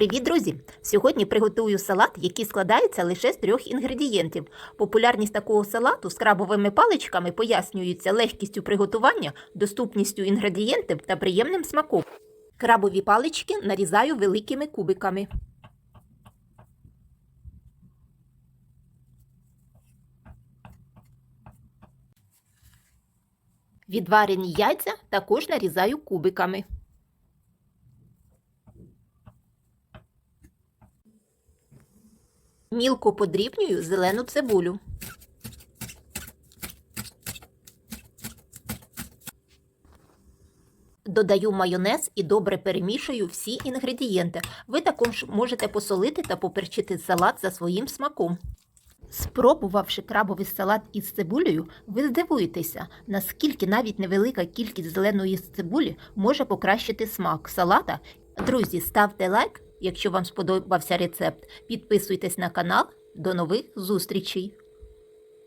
Привіт, друзі! Сьогодні приготую салат, який складається лише з трьох інгредієнтів. Популярність такого салату з крабовими паличками пояснюється легкістю приготування, доступністю інгредієнтів та приємним смаком. Крабові палички нарізаю великими кубиками. Відварені яйця також нарізаю кубиками. Мілко подрібнюю зелену цибулю. Додаю майонез і добре перемішую всі інгредієнти. Ви також можете посолити та поперчити салат за своїм смаком. Спробувавши крабовий салат із цибулею, ви здивуєтеся, наскільки навіть невелика кількість зеленої цибулі може покращити смак салата. Друзі, ставте лайк, якщо вам сподобався рецепт. Підписуйтесь на канал. До нових зустрічей!